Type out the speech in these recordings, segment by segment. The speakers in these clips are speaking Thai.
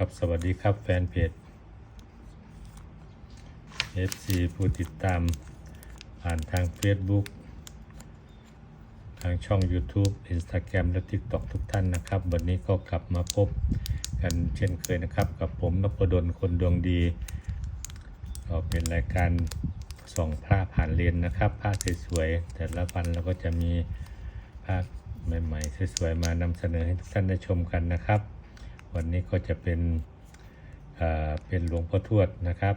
ครับ สวัสดีครับแฟนเพจ FC ผู้ติดตามผ่านทาง Facebook ทางช่อง YouTube Instagram และ TikTok ทุกท่านนะครับ วันนี้ก็กลับมาพบกันเช่นเคยนะครับ กับผมนพดลคนดวงดีก็เป็นรายการส่องพระผ่านเลนนะครับพระสวยๆแต่ละวันเราก็จะมีพระใหม่ๆสวยๆมานำเสนอให้ทุกท่านได้ชมกันนะครับ วันนี้ก็จะเป็นเอ่อเป็นหลวงพ่อทวดนะครับ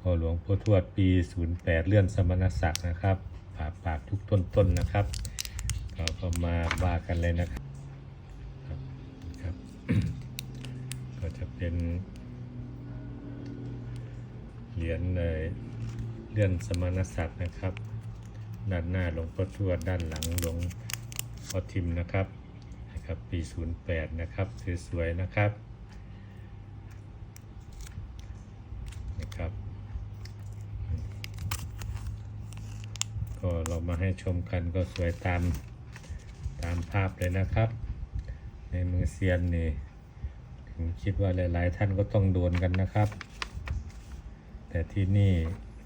ก็หลวงพ่อทวดปี 08 เลื่อนสมณศักดิ์นะครับผ่าปากทุกต้นๆนะครับเราก็มาว่ากันเลยนะครับครับครับ ก็จะเป็นเหรียญเลยเลื่อนสมณศักดิ์นะครับ ด้านหน้าหลวงพ่อทวดด้านหลังหลวงพ่อทิมนะครับ นะครับ ปี 08 นะครับสวยๆนะครับนะครับ ก็เรามาให้ชมกันก็สวยตามตามภาพเลยนะครับ ในมือเซียนนี่ผมคิดว่าหลาย ๆ ท่านก็ต้องโดนกันนะครับ แต่ที่นี่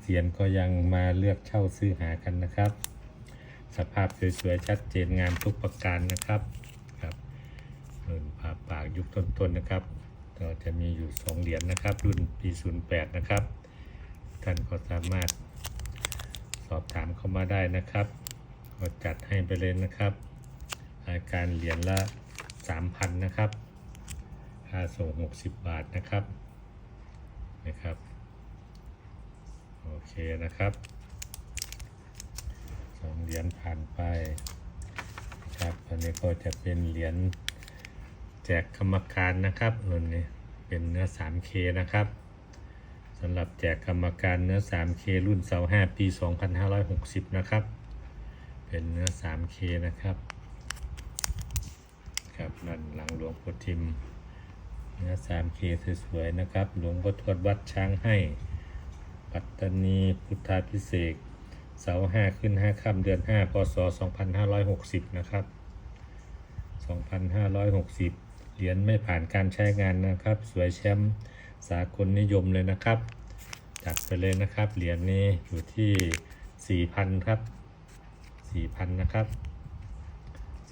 เซียนก็ยังมาเลือกเช่าซื้อหากันนะครับ สภาพสวย ๆ ชัดเจนงามทุกประการนะครับ ปากยุคต้นๆนะครับก็จะมีอยู่ 2 เหรียญนะครับ รุ่นปี 08 นะครับ ท่านก็สามารถสอบถามเข้ามาได้นะครับก็จัดให้ไปเลยนะครับราการเหรียญละ 3,000 นะครับค่าส่ง 60 บาทนะครับนะครับโอเคนะครับสองเหรียญผ่านไปครับอันนี้ก็จะเป็นเหรียญ แจกกรรมการนะครับรุ่นนี้เป็นเนื้อ 3K นะครับสำหรับแจกกรรมการเนื้อ 3K รุ่นเสา5ปี 2560 นะครับ เป็นเนื้อ 3K นะครับครับนั่นหลังหลวงพ่อทิมเนื้อ 3K สวยๆนะครับ หลวงพ่อทวดวัดช้างให้ปัตตานีพุทธาพิเศษเสา5ขึ้น5ค่ำเดือน5พศ2560นะครับ2560 เหรียญไม่ผ่านการใช้งานนะครับ สวยแชมป์สากลนิยมเลยนะครับ จัดไปเลยนะครับ เหรียญนี้อยู่ที่4,000ครับ4,000นะครับ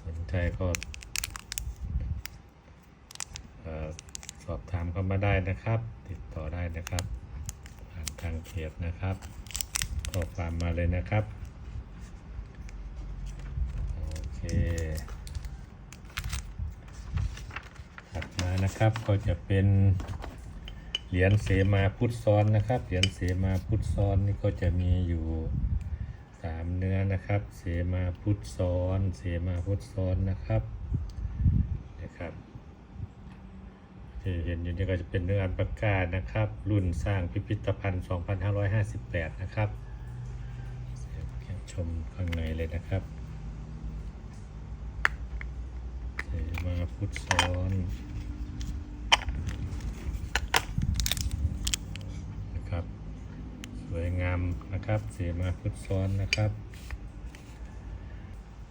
สนใจก็สอบถามเข้ามาได้นะครับ ติดต่อได้นะครับ ผ่านทางเพจนะครับข้อความมาเลยนะครับ โอเค ถัดมา นะครับ ก็จะเป็นเหรียญเสมาพุทธซ้อนนะครับ เหรียญเสมาพุทธซ้อนนี่ก็จะมีอยู่สามเนื้อนะครับ เสมาพุทธซ้อน เสมาพุทธซ้อนนะครับนะครับที่เห็นอยู่นี่ก็จะเป็นเนื้ออันประกาศนะครับ รุ่นสร้างพิพิธภัณฑ์ 2558 นะครับชมข้างในเลยนะครับเสมาพุทธซ้อนนะครับส วยงามนะครับ เสมาพุทธซ้อนนะครับ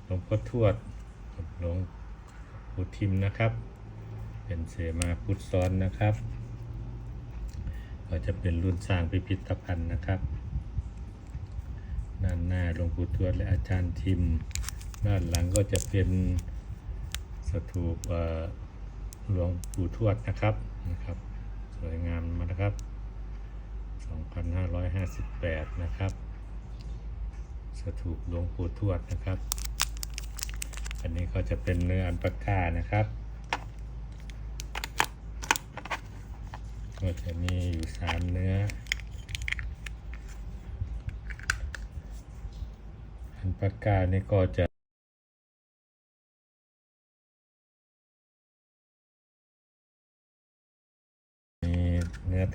หลวงพ่อทวดหลวงปู่ทิมนะครับ เป็นเสมาพุทธซ้อนนะครับ ก็จะเป็นรุ่นสร้างพิพิธภัณฑ์นะครับด้านหน้าหลวงปู่ทวดและอาจารย์ทิม ด้านหลังก็จะเป็นสถูปหลวงปู่ทวดนะครับนะครับ สวยงามมานะครับ 2558 นะครับ สถูปหลวงปู่ทวดนะครับ อันนี้ก็จะเป็นเนื้ออันปากกานะครับ ก็จะมีอยู่สามเนื้อ อันปากกานี่ก็จะ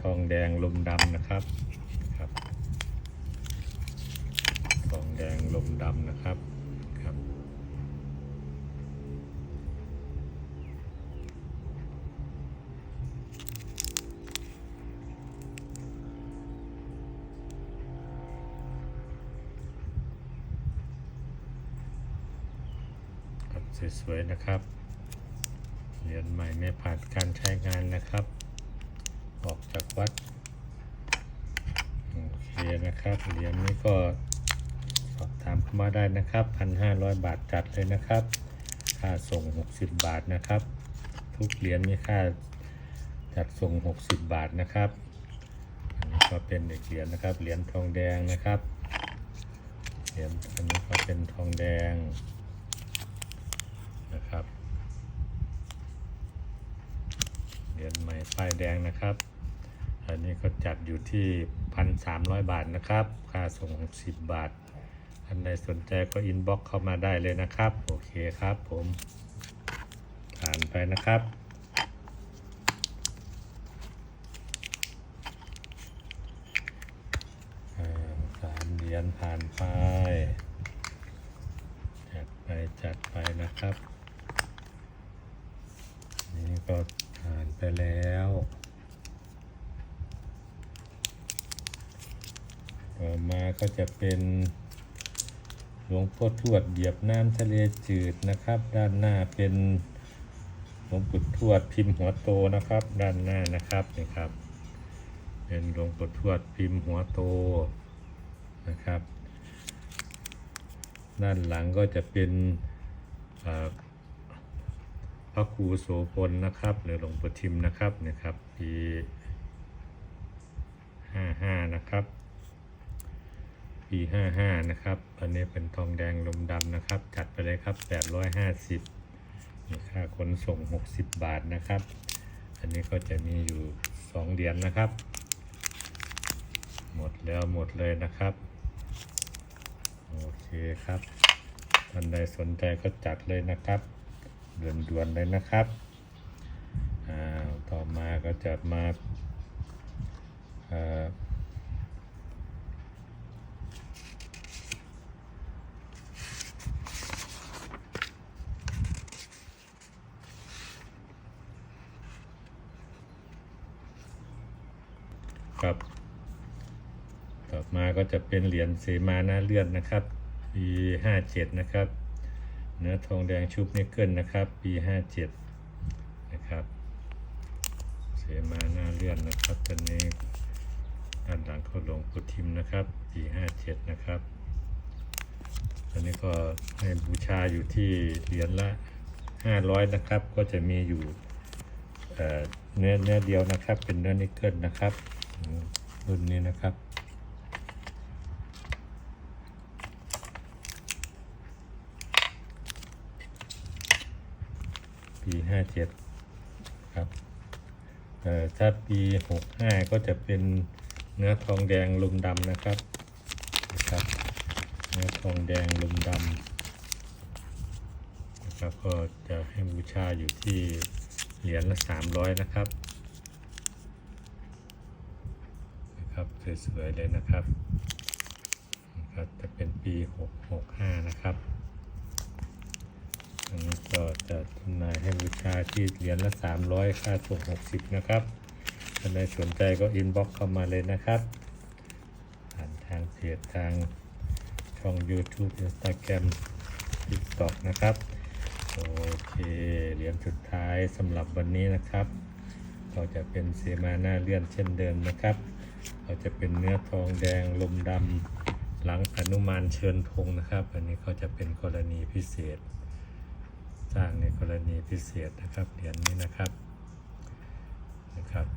อทองแดงลมดำนะครับครับ ทองแดงลมดำนะครับครับครับสวยๆนะครับ เหรียญนใหม่ไม่ผ่านการใช้งานนะครับ ออกจากวัด โอเคนะครับ เหรียญนี้ก็สอบถามเข้ามาได้นะครับพันห้าร้อยบาทจัดเลยนะครับ ค่าส่งหกสิบบาทนะครับ ทุกเหรียญมีค่าจัดส่งหกสิบบาทนะครับ อันนี้ก็เป็นอีกเหรียญนะครับ เหรียญทองแดงนะครับ เหรียญอันนี้ก็เป็นทองแดงนะครับเหรียญใหม่ป้ายแดงนะครับ อันนี้ก็จัดอยู่ที่พันสามร้อยบาทนะครับ ค่าส่งสิบบาทท่านใดสนใจก็อินบ็อกเข้ามาได้เลยนะครับ โอเคครับผมผ่านไปนะครับสามเหรียญผ่านไป จัดไปจัดไปนะครับ นี่ก็ผ่านไปแล้ว ต่อมาก็จะเป็นหลวงพ่อทวดเหยียบน้ำทะเลจืดนะครับ ด้านหน้าเป็นหลวงปู่ทวดพิมพ์หัวโตนะครับ ด้านหน้านะครับนี่ครับ เป็นหลวงปู่ทวดพิมพ์หัวโตนะครับ ด้านหลังก็จะเป็นพระครูโสพลนะครับหรือหลวงปู่ทิมนะครับเนี่ยครับปีห้าห้านะครับ ปีห้าห้านะครับอันนี้เป็นทองแดงลมดำนะครับ จัดไปเลยครับแปดร้อยห้าสิบมีค่าขนส่งหกสิบบาทนะครับ อันนี้ก็จะมีอยู่สองเหรียญนะครับ หมดแล้วหมดเลยนะครับ โอเคครับท่านใดสนใจก็จัดเลยนะครับด่วนๆเลยนะครับอ่าต่อมาก็จะมาเอ่อ ต่อมาก็จะเป็นเหรียญเสมาหน้าเลื่อนนะครับ ปีห้าเจ็ดนะครับ เนื้อทองแดงชุบนิกเกิลนะครับ ปีห้าเจ็ดนะครับ เสมาหน้าเลื่อนนะครับตัวนี้ด้านหลังเขาหลวงพุทิมนะครับ ปีห้าเจ็ดนะครับอันนี้ก็ให้บูชาอยู่ที่เหรียญละห้าร้อยนะครับ ก็จะมีอยู่เอ่อเนื้อเนื้อเดียวนะครับ เป็นเนื้อนิกเกิลนะครับรุ่นนี้นะครับ ปีห้าเจ็ดครับถ้าปีหกห้าก็จะเป็นเนื้อทองแดงลุมดำนะครับนะครับ เนื้อทองแดงลุมดำนะครับก็จะให้บูชาอยู่ที่เหรียญละสามร้อยนะครับนะครับสวยๆเลยนะครับนะครับจะเป็นปีหกหกห้านะครับ ก็จะจำหน่ายให้บูชาที่เหรียญละ 300 ค่าส่ง 60 นะครับท่านใดสนใจก็อินบ็อกเข้ามาเลยนะครับ ผ่านทางเพจทางช่อง YouTube Instagram TikTok นะครับ โอเคเหรียญสุดท้ายสำหรับวันนี้นะครับก็จะเป็นเสมาหน้าเลื่อนเช่นเดิมนะครับก็จะเป็นเนื้อทองแดงลมดำหลังอนุมานเชิญธงนะครับ อันนี้ก็จะเป็นกรณีพิเศษ สร้างในกรณีพิเศษนะครับเหรียญนี้นะครับนะครับ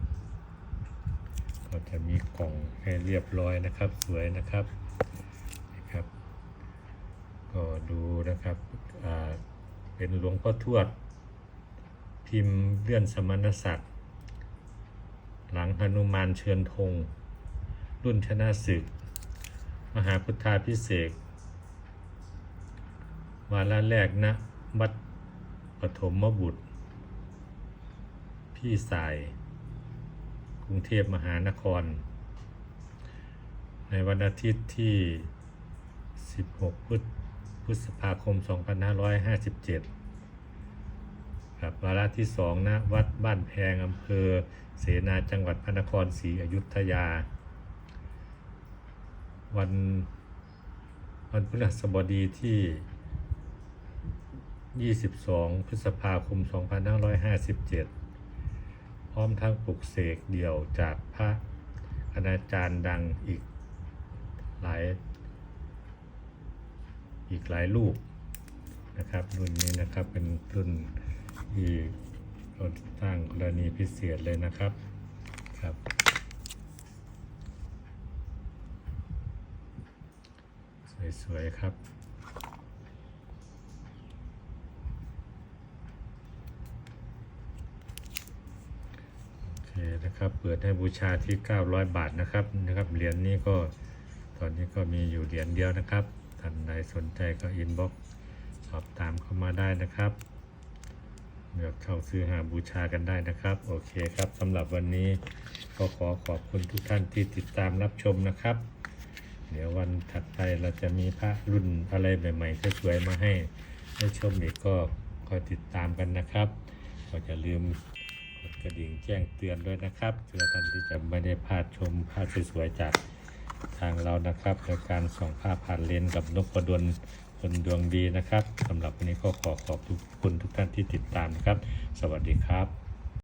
ก็จะมีกล่องให้เรียบร้อยนะครับ สวยนะครับนะครับ ก็ดูนะครับอ่าเป็นหลวงพ่อทวด พิมพ์เลื่อนสมณศักดิ์หลังหนุมานเชิญธงรุ่นชนะศึก มหาพุทธาพิเศษวาระแรกนะวัด ปฐมบุตร พี่สาย กรุงเทพมหานคร ในวันอาทิตย์ที่ 16 พฤษพฤษภาคม 2557ครับวาระที่สองนะวัดบ้านแพงอำเภอ เสนาจังหวัดพระนครศรีอยุธยา วันวันพฤหัสบดีที่ 22 พฤษภาคม 2557 พร้อมทั้งปลุกเสกเดี่ยวจากพระคณาจารย์ดังอีกหลาย อีกหลายรูปนะครับ รุ่นนี้นะครับเป็นรุ่นที่เราสร้างกรณีพิเศษเลยนะครับครับ สวย ๆ ครับ นะครับ เปิดให้บูชาที่ 900 บาทนะครับนะครับเหรียญนี้ก็ตอนนี้ก็มีอยู่เหรียญเดียวนะครับท่านใดสนใจก็อินบ็อกซ์สอบถามเข้ามาได้นะครับเลือกเข้าซื้อหาบูชากันได้นะครับ โอเคครับสำหรับวันนี้ก็ขอขอบคุณทุกท่านที่ติดตามรับชมนะครับ เดี๋ยววันถัดไปเราจะมีพระรุ่นอะไรใหม่ๆสวยๆมาให้ได้ชมอีกก็คอยติดตามกันนะครับ ก็อย่าลืม กระดิ่งแจ้งเตือนด้วยนะครับเพื่อท่านที่จะไม่ได้พลาดชมภาพสวยๆจากทางเรานะครับโดยการส่องภาพผ่านเลนกับนกประดนคนดวงดีนะครับสำหรับวันนี้ก็ขอขอบคุณทุกท่านที่ติดตามนะครับ สวัสดีครับ